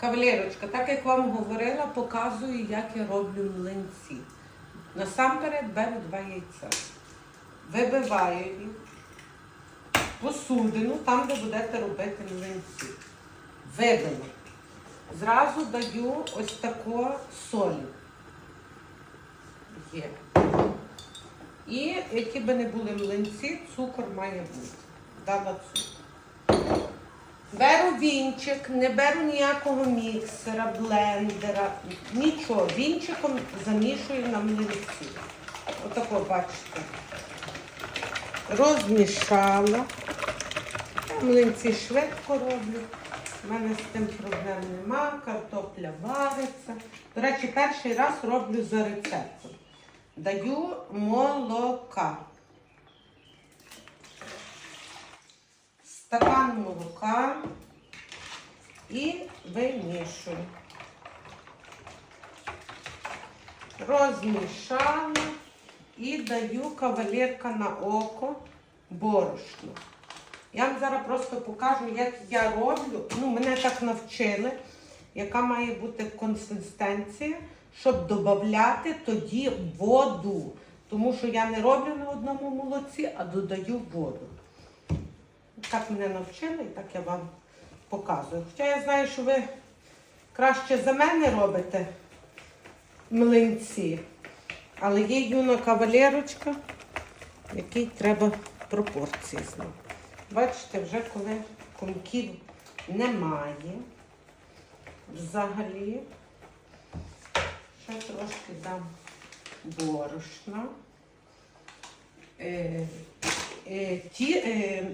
Кавалерочка, так як вам говорила, показую, як я роблю млинці. Насамперед беру два яйця. Вибиваю їх посудину, там, де будете робити млинці. Вибила. Зразу даю ось таку солі. Є. І які би не були млинці, цукор має бути. Дала цукор. Беру вінчик, не беру ніякого міксера, блендера, нічого. Вінчиком замішую на млинці. Отако, бачите. Розмішала. Млинці швидко роблю. У мене з тим проблем нема, картопля вариться. До речі, перший раз роблю за рецептом. Даю молока. Стакан молока вимішую. Розмішала і даю кавалерка на око борошно. Я вам зараз просто покажу, як я роблю. Ну, мене так навчили, яка має бути консистенція, щоб додати тоді воду. Тому що я не роблю на одному молоці, а додаю воду. Так мене навчили і так я вам показую. Хоча я знаю, що ви краще за мене робите млинці. Але є юна кавалерочка, якій треба пропорції знати. Бачите, вже коли комків немає взагалі. Ще трошки дам борошна. Е, ті, е,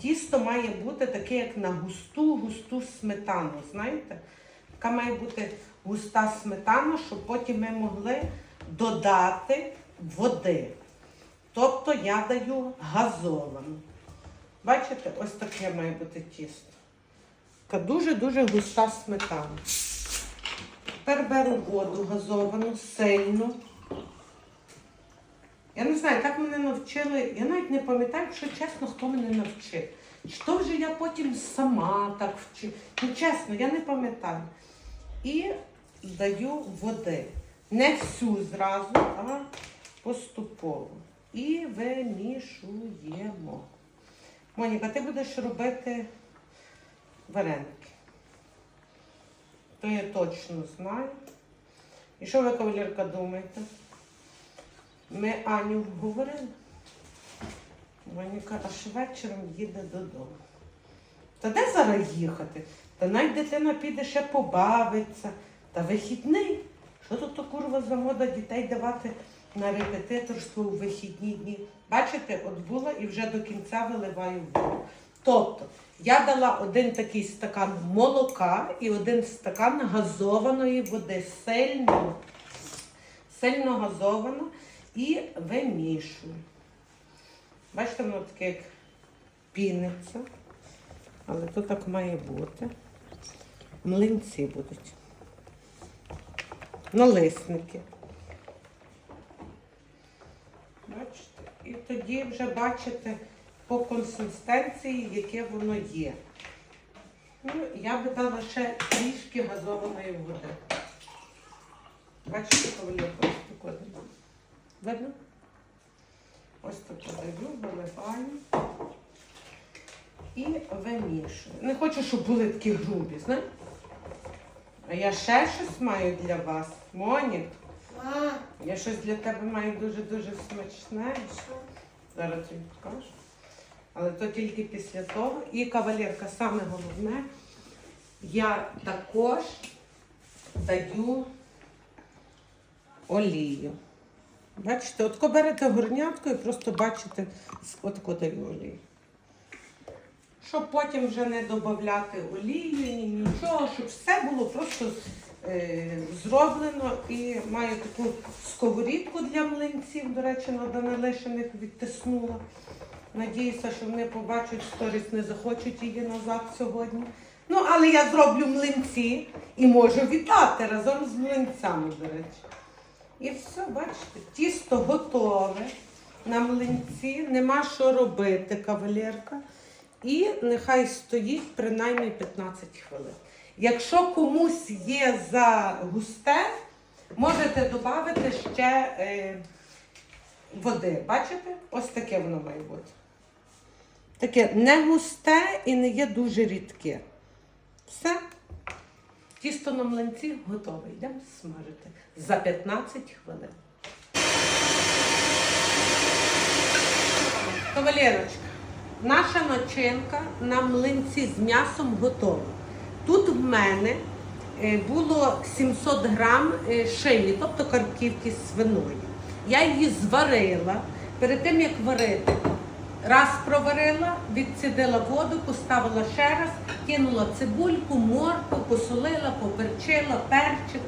тісто має бути таке, як на густу, густу сметану, знаєте? Така має бути густа сметана, щоб потім ми могли додати води. Тобто я даю газовану. Бачите, ось таке має бути тісто. Така дуже-дуже густа сметана. Тепер беру воду газовану, сильну. Знаю, так мене навчили. Я навіть не пам'ятаю, якщо чесно, хто мене навчив. Чи то вже я потім сама так вчив. Ну, чесно, я не пам'ятаю. І даю води. Не всю зразу, а поступово. І вимішуємо. Моніка, ти будеш робити вареники. То я точно знаю. І що ви, кавалерка, думаєте? Ми Аню говорили. Моніка аж вечором їде додому. Та де зараз їхати? Та навіть дитина піде ще побавиться. Та вихідний. Що тут курва за мода дітей давати на репетиторство у вихідні дні? Бачите, от була і вже до кінця виливаю воду. Тобто, я дала один такий стакан молока і один стакан газованої води. Сильно, сильно газовано і вимішую. Бачите, воно таке як піниться. Але то так має бути. Млинці будуть. Налисники. Бачите? І тоді вже бачите по консистенції, яке воно є. Ну, я би дала ще трішки газованої води. Бачите, кавалерка, ось таку. Видно? Ось так даю, виливаю і вимішую. Не хочу, щоб були такі грубі, знаєте? А я ще щось маю для вас. Монік, Ма, я щось для тебе маю дуже-дуже смачне. що? Зараз тобі покажу. Але то тільки після того. І кавалерка, саме головне, я також даю олію. Бачите, отко берете горнятку і просто бачите, отко даю олію. Щоб потім вже не додати олії, ні нічого, щоб все було просто е, зроблено і маю таку сковорідку для млинців, до речі, на Данилишиних відтиснула. Надіюся, що вони побачать сторіс, не захочуть її назад сьогодні. Ну, але я зроблю млинці і можу віддати разом з млинцями, до речі. І все, бачите, тісто готове на млинці, нема що робити, кавалерка. І нехай стоїть принаймні 15 хвилин. Якщо комусь є за густе, можете додати ще е, води. Бачите? Ось таке воно має бути. Таке не густе і не є дуже рідке. Все. Тісто на млинці готове. Йдемо смажити за 15 хвилин. Кавалерочка, наша начинка на млинці з м'ясом готова. Тут в мене е, було 700 грам е, шині, тобто карківки свиної. Я її зварила. Перед тим як варити, раз проварила, відцідила воду, поставила ще раз, кинула цибульку, морку, посолила, поперчила, перчик,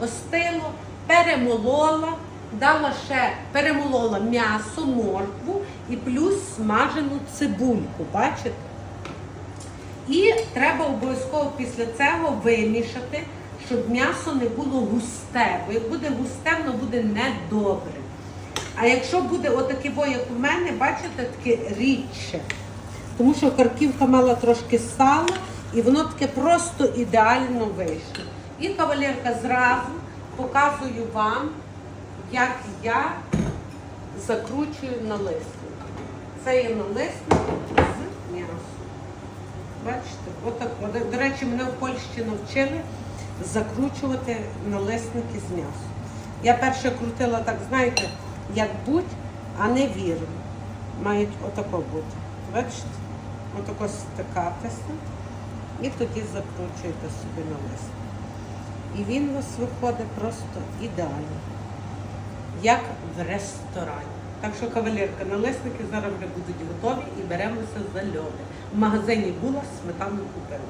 остило, перемолола, дала ще перемолола м'ясо, моркву і плюс смажену цибульку. Бачите? І треба обов'язково після цього вимішати, щоб м'ясо не було густе. Бо як буде густе, воно буде недобре. А якщо буде отаке, во, як у мене, бачите, таке рідше. Тому що карківка мала трошки сала, і воно таке просто ідеально вийшло. І кавалерка зразу показую вам, як я закручую налисник. Це є налисник з м'ясом. Бачите, отак. От, До речі, мене в Польщі навчили закручувати налисники з м'ясом. Я перше крутила так, знаєте, як будь, а не вірно. Мають отако бути. Бачите? Отако стикатися. І тоді закручуєте собі налисник. І він у вас виходить просто ідеально. Як в ресторані. Так що, кавалерка, налисники зараз вже будуть готові і беремося за льоди. В магазині була, сметану купила.